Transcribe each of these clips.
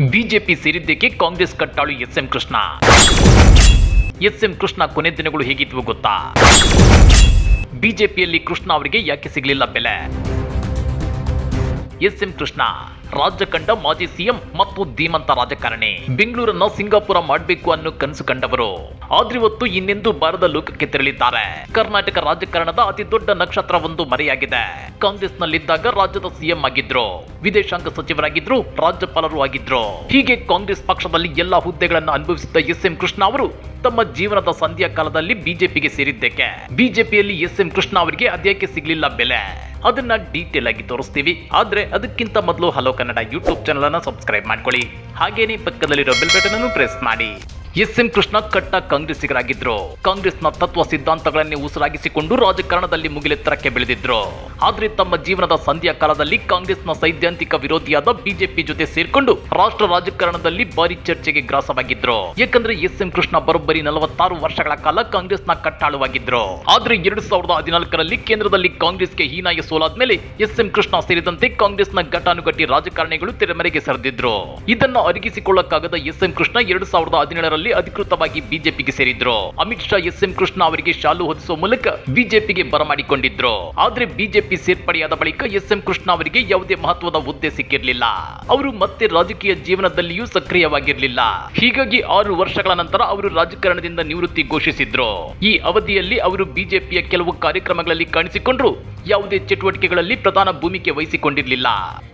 BJP ಸೇರಿದ್ದಕ್ಕೆ Congress ಕಟ್ಟಾಳು S M Krishna. S M Krishna ಕೊನೆ ದಿನಗಳು ಹೇಗಿದ್ವು ಗೊತ್ತಾ? ಬಿಜೆಪಿಯಲ್ಲಿ ಕೃಷ್ಣ ಅವರಿಗೆ ಯಾಕೆ ಸಿಗಲಿಲ್ಲ ಬೆಲೆ? ಎಸ್ ಎಂ ಕೃಷ್ಣ ರಾಜ್ಯ ಕಂಡ ಮಾಜಿ ಸಿಎಂ ಮತ್ತು ಧೀಮಂತ ರಾಜಕಾರಣಿ. ಬೆಂಗಳೂರನ್ನ ಸಿಂಗಾಪುರ ಮಾಡಬೇಕು ಅನ್ನೋ ಕನಸು ಕಂಡವರು. ಆದ್ರಿವತ್ತು ಇನ್ನೆಂದು ಬಾರದ ಲೋಕಕ್ಕೆ ತೆರಳಿದ್ದಾರೆ. ಕರ್ನಾಟಕ ರಾಜಕಾರಣದ ಅತಿ ದೊಡ್ಡ ನಕ್ಷತ್ರವೊಂದು ಮರೆಯಾಗಿದೆ. ಕಾಂಗ್ರೆಸ್ ನಲ್ಲಿದ್ದಾಗ ರಾಜ್ಯದ ಸಿಎಂ ಆಗಿದ್ರು. ವಿದೇಶಾಂಗ ಸಚಿವರಾಗಿದ್ರು, ರಾಜ್ಯಪಾಲರು ಆಗಿದ್ರು. ಹೀಗೆ ಕಾಂಗ್ರೆಸ್ ಪಕ್ಷದಲ್ಲಿ ಎಲ್ಲಾ ಹುದ್ದೆಗಳನ್ನು ಅನುಭವಿಸಿದ್ದ ಎಸ್ ಎಂ ಕೃಷ್ಣ ಅವರು ತಮ್ಮ ಜೀವನದ ಸಂಧ್ಯಾ ಕಾಲದಲ್ಲಿ ಬಿಜೆಪಿಗೆ ಸೇರಿದ್ದಕ್ಕೆ. ಬಿಜೆಪಿಯಲ್ಲಿ ಎಸ್ ಎಂ ಕೃಷ್ಣ ಅವರಿಗೆ ಅದೇಕೆ ಸಿಗಲಿಲ್ಲ ಬೆಲೆ? ಅದನ್ನ ಡೀಟೇಲ್ ಆಗಿ ತೋರಿಸ್ತೀವಿ. ಆದ್ರೆ ಅದಕ್ಕಿಂತ ಮೊದಲು ಹಲೋ ಕನ್ನಡ ಯೂಟ್ಯೂಬ್ ಚಾನಲ್ ಅನ್ನ ಸಬ್ಸ್ಕ್ರೈಬ್ ಮಾಡ್ಕೊಳ್ಳಿ. ಹಾಗೇನೇ ಪಕ್ಕದಲ್ಲಿರೋ ಬೆಲ್ ಬಟನ್ ಅನ್ನು ಪ್ರೆಸ್ ಮಾಡಿ. ಎಸ್ ಎಂ ಕೃಷ್ಣ ಕಟ್ಟ ಕಾಂಗ್ರೆಸ್ಸಿಗರಾಗಿದ್ರು. ಕಾಂಗ್ರೆಸ್ನ ತತ್ವ ಸಿದ್ಧಾಂತಗಳನ್ನೇ ಉಸಿರಾಗಿಸಿಕೊಂಡು ರಾಜಕಾರಣದಲ್ಲಿ ಮುಗಿಲೆತ್ತರಕ್ಕೆ ಬೆಳೆದಿದ್ರು. ಆದ್ರೆ ತಮ್ಮ ಜೀವನದ ಸಂಧ್ಯಾ ಕಾಲದಲ್ಲಿ ಕಾಂಗ್ರೆಸ್ನ ಸೈದ್ಧಾಂತಿಕ ವಿರೋಧಿಯಾದ ಬಿಜೆಪಿ ಜೊತೆ ಸೇರ್ಕೊಂಡು ರಾಷ್ಟ್ರ ರಾಜಕಾರಣದಲ್ಲಿ ಭಾರಿ ಚರ್ಚೆಗೆ ಗ್ರಾಸವಾಗಿದ್ರು. ಯಾಕಂದ್ರೆ ಎಸ್ ಎಂ ಕೃಷ್ಣ ಬರೋಬ್ಬರಿ ನಲವತ್ತಾರು ವರ್ಷಗಳ ಕಾಲ ಕಾಂಗ್ರೆಸ್ನ ಕಟ್ಟಾಳುವಾಗಿದ್ರು. ಆದ್ರೆ ಎರಡು ಸಾವಿರದ ಹದಿನಾಲ್ಕರಲ್ಲಿ ಕೇಂದ್ರದಲ್ಲಿ ಕಾಂಗ್ರೆಸ್ಗೆ ಹೀನಾಯ ಸೋಲಾದ್ಮೇಲೆ ಎಸ್ ಎಂ ಕೃಷ್ಣ ಸೇರಿದಂತೆ ಕಾಂಗ್ರೆಸ್ನ ಘಟಾನುಘಟಿ ರಾಜಕಾರಣಿಗಳು ತೆರೆಮರೆಗೆ ಸರಿದಿದ್ರು. ಇದನ್ನು ಅರಗಿಸಿಕೊಳ್ಳಕ್ಕಾಗದ ಎಸ್ ಎಂ ಕೃಷ್ಣ ಎರಡು ಸಾವಿರದ ಹದಿನೇಳರಲ್ಲಿ ಅಧಿಕೃತವಾಗಿ ಬಿಜೆಪಿಗೆ ಸೇರಿದ್ರು. ಅಮಿತ್ ಶಾ ಎಸ್ ಎಂ ಕೃಷ್ಣ ಅವರಿಗೆ ಶಾಲು ಹೊದಿಸುವ ಮೂಲಕ ಬಿಜೆಪಿಗೆ ಬರಮಾಡಿಕೊಂಡಿದ್ರು. ಆದ್ರೆ ಬಿಜೆಪಿ ಸೇರ್ಪಡೆಯಾದ ಬಳಿಕ ಎಸ್ ಎಂ ಕೃಷ್ಣ ಅವರಿಗೆ ಯಾವುದೇ ಮಹತ್ವದ ಹುದ್ದೆ ಸಿಕ್ಕಿರಲಿಲ್ಲ. ಅವರು ಮತ್ತೆ ರಾಜಕೀಯ ಜೀವನದಲ್ಲಿಯೂ ಸಕ್ರಿಯವಾಗಿರಲಿಲ್ಲ. ಹೀಗಾಗಿ ಆರು ವರ್ಷಗಳ ನಂತರ ಅವರು ರಾಜಕಾರಣದಿಂದ ನಿವೃತ್ತಿ ಘೋಷಿಸಿದ್ರು. ಈ ಅವಧಿಯಲ್ಲಿ ಅವರು ಬಿಜೆಪಿಯ ಕೆಲವು ಕಾರ್ಯಕ್ರಮಗಳಲ್ಲಿ ಕಾಣಿಸಿಕೊಂಡ್ರು. ಯಾವುದೇ ಚಟುವಟಿಕೆಗಳಲ್ಲಿ ಪ್ರಧಾನ ಭೂಮಿಕೆ ವಹಿಸಿಕೊಂಡಿರಲಿಲ್ಲ.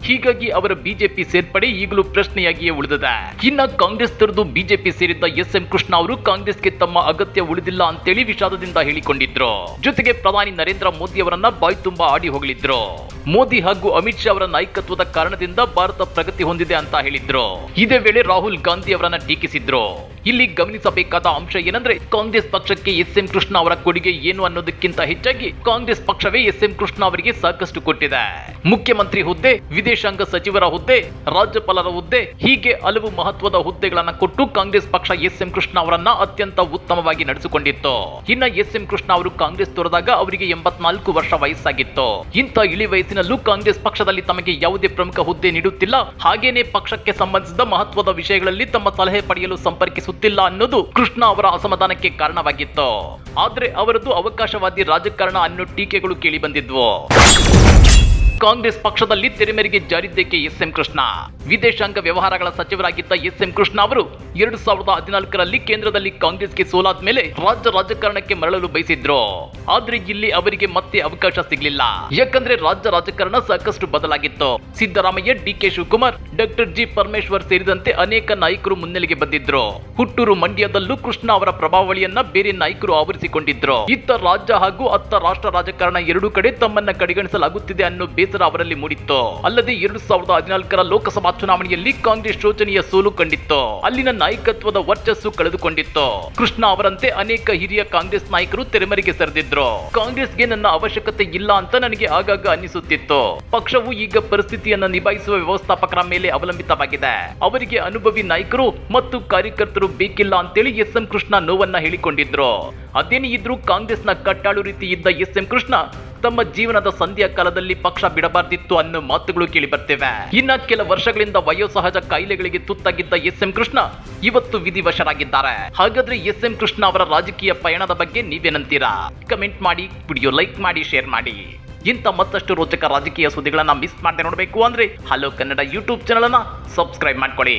ಹೀಗಾಗಿ ಅವರ ಬಿಜೆಪಿ ಸೇರ್ಪಡೆ ಈಗಲೂ ಪ್ರಶ್ನೆಯಾಗಿಯೇ ಉಳಿದಿದೆ. ಇನ್ನ ಕಾಂಗ್ರೆಸ್ ತೊರೆದು ಬಿಜೆಪಿ ಸೇರಿದ್ದ ಎಸ್ ಎಂ ಕೃಷ್ಣ ಅವರು ಕಾಂಗ್ರೆಸ್ಗೆ ತಮ್ಮ ಅಗತ್ಯ ಉಳಿದಿಲ್ಲ ಅಂತೇಳಿ ವಿಷಾದದಿಂದ ಹೇಳಿಕೊಂಡಿದ್ರು. ಜೊತೆಗೆ ಪ್ರಧಾನಿ ನರೇಂದ್ರ ಮೋದಿ ಅವರನ್ನ ಬಾಯ್ ತುಂಬಾ ಆಡಿ ಹೋಗಲಿದ್ರು ಮೋದಿ ಹಾಗೂ ಅಮಿತ್ ಶಾ ಅವರ ನಾಯಕತ್ವದ ಕಾರಣದಿಂದ ಭಾರತ ಪ್ರಗತಿ ಹೊಂದಿದೆ ಅಂತ ಹೇಳಿದ್ರು. ಇದೇ ವೇಳೆ ರಾಹುಲ್ ಗಾಂಧಿ ಅವರನ್ನ ಟೀಕಿಸಿದ್ರು. ಇಲ್ಲಿ ಗಮನಿಸಬೇಕಾದ ಅಂಶ ಏನಂದ್ರೆ ಕಾಂಗ್ರೆಸ್ ಪಕ್ಷಕ್ಕೆ ಎಸ್ ಎಂ ಕೃಷ್ಣ ಅವರ ಕೊಡುಗೆ ಏನು ಅನ್ನೋದಕ್ಕಿಂತ ಹೆಚ್ಚಾಗಿ ಕಾಂಗ್ರೆಸ್ ಪಕ್ಷವೇ ಎಸ್ ಎಂ ಕೃಷ್ಣ ಅವರಿಗೆ ಸಾಕಷ್ಟು ಕೊಟ್ಟಿದೆ. ಮುಖ್ಯಮಂತ್ರಿ ಹುದ್ದೆ, ವಿದೇಶಾಂಗ ಸಚಿವರ ಹುದ್ದೆ, ರಾಜ್ಯಪಾಲರ ಹುದ್ದೆ, ಹೀಗೆ ಹಲವು ಮಹತ್ವದ ಹುದ್ದೆಗಳನ್ನ ಕೊಟ್ಟು ಕಾಂಗ್ರೆಸ್ ಪಕ್ಷ ಎಸ್ ಎಂ ಕೃಷ್ಣ ಅವರನ್ನ ಅತ್ಯಂತ ಉತ್ತಮವಾಗಿ ನಡೆಸಿಕೊಂಡಿತ್ತು. ಇನ್ನ ಎಸ್ ಎಂ ಕೃಷ್ಣ ಅವರು ಕಾಂಗ್ರೆಸ್ ತೊರೆದಾಗ ಅವರಿಗೆ ಎಂಬತ್ನಾಲ್ಕು ವರ್ಷ ವಯಸ್ಸಾಗಿತ್ತು. ಇಂಥ ಇಳಿ ವಯಸ್ಸಿನಲ್ಲೂ ಕಾಂಗ್ರೆಸ್ ಪಕ್ಷದಲ್ಲಿ ತಮಗೆ ಯಾವುದೇ ಪ್ರಮುಖ ಹುದ್ದೆ ನೀಡುತ್ತಿಲ್ಲ. ಹಾಗೇನೆ ಪಕ್ಷಕ್ಕೆ ಸಂಬಂಧಿಸಿದ ಮಹತ್ವದ ವಿಷಯಗಳಲ್ಲಿ ತಮ್ಮ ಸಲಹೆ ಪಡೆಯಲು ಸಂಪರ್ಕಿಸುತ್ತಿಲ್ಲ ಅನ್ನೋದು ಕೃಷ್ಣ ಅವರ ಅಸಮಾಧಾನಕ್ಕೆ ಕಾರಣವಾಗಿತ್ತು. ಆದ್ರೆ ಅವರದ್ದು ಅವಕಾಶವಾದಿ ರಾಜಕಾರಣ ಅನ್ನೋ ಟೀಕೆಗಳು ಕೇಳಿ ಬಂದಿದ್ವು. ಕಾಂಗ್ರೆಸ್ ಪಕ್ಷದಲ್ಲಿ ತೆರೆಮೆರೆಗೆ ಜಾರಿದ್ದಕ್ಕೆ ಎಸ್ ಎಂ ಕೃಷ್ಣ? ವಿದೇಶಾಂಗ ವ್ಯವಹಾರಗಳ ಸಚಿವರಾಗಿದ್ದ ಎಸ್ ಎಂ ಕೃಷ್ಣ ಅವರು ಎರಡು ಸಾವಿರದ ಹದಿನಾಲ್ಕರಲ್ಲಿ ಕೇಂದ್ರದಲ್ಲಿ ಕಾಂಗ್ರೆಸ್ಗೆ ಸೋಲಾದ ಮೇಲೆ ರಾಜ್ಯ ರಾಜಕಾರಣಕ್ಕೆ ಮರಳಲು ಬಯಸಿದ್ರು. ಆದ್ರೆ ಇಲ್ಲಿ ಅವರಿಗೆ ಮತ್ತೆ ಅವಕಾಶ ಸಿಗಲಿಲ್ಲ. ಯಾಕಂದ್ರೆ ರಾಜ್ಯ ರಾಜಕಾರಣ ಸಾಕಷ್ಟು ಬದಲಾಗಿತ್ತು. Siddaramaiah D K Shivakumar, doctor G. Parameshwar ಸೇರಿದಂತೆ ಅನೇಕ ನಾಯಕರು ಮುನ್ನೆಲೆಗೆ ಬಂದಿದ್ರು. ಹುಟ್ಟೂರು ಮಂಡ್ಯದಲ್ಲೂ ಕೃಷ್ಣ ಅವರ ಪ್ರಭಾವಳಿಯನ್ನ ಬೇರೆ ನಾಯಕರು ಆವರಿಸಿಕೊಂಡಿದ್ರು. ಇತ್ತ ರಾಜ್ಯ ಹಾಗೂ ಅತ್ತ ರಾಷ್ಟ್ರ ರಾಜಕಾರಣ ಎರಡೂ ಕಡೆ ತಮ್ಮನ್ನ ಕಡೆಗಣಿಸಲಾಗುತ್ತಿದೆ ಅನ್ನೋ ಬೇಸರ ಅವರಲ್ಲಿ ಮೂಡಿತ್ತು. ಅಲ್ಲದೆ ಎರಡು ಸಾವಿರದ ಹದಿನಾಲ್ಕರ ಲೋಕಸಭಾ ಚುನಾವಣೆಯಲ್ಲಿ ಕಾಂಗ್ರೆಸ್ ಶೋಚನೀಯ ಸೋಲು ಕಂಡಿತ್ತು. ಅಲ್ಲಿನ ನಾಯಕತ್ವದ ವರ್ಚಸ್ಸು ಕಳೆದುಕೊಂಡಿತ್ತು. ಕೃಷ್ಣ ಅವರಂತೆ ಅನೇಕ ಹಿರಿಯ ಕಾಂಗ್ರೆಸ್ ನಾಯಕರು ತೆರೆಮರೆಗೆ ಸರಿದಿದ್ರು. ಕಾಂಗ್ರೆಸ್ಗೆ ನನ್ನ ಅವಶ್ಯಕತೆ ಇಲ್ಲ ಅಂತ ನನಗೆ ಆಗಾಗ ಅನಿಸುತ್ತಿತ್ತು ಪಕ್ಷವು ಈಗ ಪರಿಸ್ಥಿತಿಯನ್ನ ನಿಭಾಯಿಸುವ ವ್ಯವಸ್ಥಾಪಕರ ಮೇಲೆ ಅವಲಂಬಿತವಾಗಿದೆ. ಅವರಿಗೆ ಅನುಭವಿ ನಾಯಕರು ಮತ್ತು ಕಾರ್ಯಕರ್ತರು ಬೇಕಿಲ್ಲ ಅಂತೇಳಿ ಎಸ್ ಎಂ ಕೃಷ್ಣ ನೋವನ್ನ ಹೇಳಿಕೊಂಡಿದ್ರು. ಅದೇನೇ ಇದ್ರೂ ಕಾಂಗ್ರೆಸ್ನ ಕಟ್ಟಾಳು ರೀತಿ ಇದ್ದ ಎಸ್ ಎಂ ಕೃಷ್ಣ ತಮ್ಮ ಜೀವನದ ಸಂಧ್ಯಾ ಕಾಲದಲ್ಲಿ ಪಕ್ಷ ಬಿಡಬಾರ್ದಿತ್ತು ಅನ್ನೋ ಮಾತುಗಳು ಕೇಳಿ ಬರ್ತೇವೆ. ಇನ್ನ ಕೆಲ ವರ್ಷಗಳಿಂದ ವಯೋಸಹಜ ಕಾಯಿಲೆಗಳಿಗೆ ತುತ್ತಾಗಿದ್ದ ಎಸ್ ಎಂ ಕೃಷ್ಣ ಇವತ್ತು ವಿಧಿವಶರಾಗಿದ್ದಾರೆ. ಹಾಗಾದ್ರೆ ಎಸ್ ಎಂ ಕೃಷ್ಣ ಅವರ ರಾಜಕೀಯ ಪಯಣದ ಬಗ್ಗೆ ನೀವೇನಂತೀರಾ? ಕಮೆಂಟ್ ಮಾಡಿ ವಿಡಿಯೋ ಲೈಕ್ ಮಾಡಿ ಶೇರ್ ಮಾಡಿ. ಇಂಥ ಮತ್ತಷ್ಟು ರೋಚಕ ರಾಜಕೀಯ ಸುದ್ದಿಗಳನ್ನ ಮಿಸ್ ಮಾಡದೆ ನೋಡಬೇಕು ಅಂದ್ರೆ ಹಲೋ ಕನ್ನಡ ಯೂಟ್ಯೂಬ್ ಚಾನಲ್ ಅನ್ನ ಸಬ್ಸ್ಕ್ರೈಬ್ ಮಾಡ್ಕೊಳ್ಳಿ.